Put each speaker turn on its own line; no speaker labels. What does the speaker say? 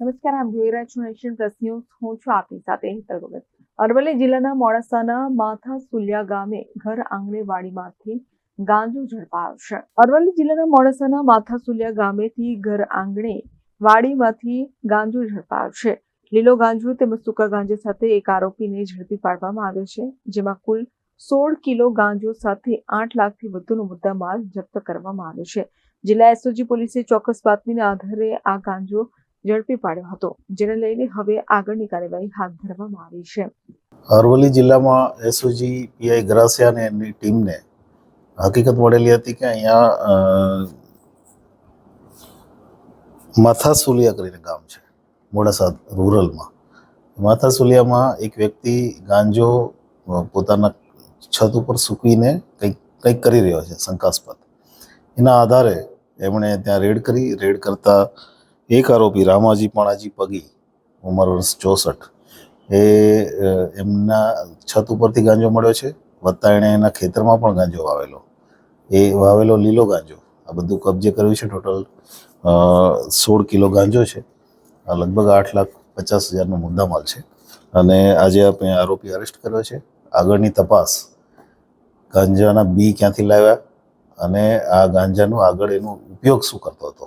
નમસ્કાર આપ જોઈ રહ્યા છો નેશન પ્લસ ન્યૂઝ. હું છું આપની સાથે હેતલ અરવલ્લી જિલ્લાના મોડાસાના માથા સુલિયા ગામે ઘર આંગણે વાડીમાંથી ગાંજો ઝડપાયો છે. અરવલ્લી જિલ્લાના મોડાસાના માથા સુલિયા ગામેથી ઘર આંગણે વાડીમાંથી ગાંજો ઝડપાયો છે. લીલો ગાંજો તેમજ સૂકા ગાંજા સાથે એક આરોપીને ઝડપી પાડવામાં આવ્યો છે, જેમાં કુલ સોળ કિલો ગાંજો સાથે આઠ લાખથી વધુનો મુદ્દામાલ જપ્ત કરવામાં આવ્યો છે. જિલ્લા એસઓજી પોલીસે ચોક્કસ બાતમીના આધારે આ ગાંજો ઝડપી પાડ્યો હતો, જેને લઈને હવે આગળની કાર્યવાહી હાથ ધરવામાં આવી છે.
અરવલ્લી જિલ્લામાં એસઓજી પીઆઈ ગ્રાસિયા અને એમની ટીમને હકીકત મળેલી હતી કે અહીંયા માથાસુલિયા કરીને ગામ છે, મોડાસા રૂરલમાં. માથાસુલિયામાં એક વ્યક્તિ ગાંજો પોતાના છત ઉપર સૂકવીને કંઈક કંઈક કરી રહ્યો છે, શંકાસ્પદ. એના આધારે એમણે ત્યાં રેડ કરી, રેડ કરતા એક આરોપી રામાજી પાણાજી પગી, ઉંમર વર્ષ ચોસઠ. એ એમના છત ઉપરથી ગાંજો મળ્યો છે. વત્તા એણે એના ખેતરમાં પણ ગાંજો વાવેલો. એ વાવેલો લીલો ગાંજો. આ બધું કબજે કર્યું છે ટોટલ સોળ કિલો ગાંજો છે. આ લગભગ આઠ લાખ પચાસ હજારનો મુદ્દામાલ છે. અને આજે આપણે આરોપી અરેસ્ટ કર્યો છે. આગળની તપાસ ગાંજાના બી ક્યાંથી લાવ્યા અને આ ગાંજાનો આગળ એનો ઉપયોગ શું કરતો હતો?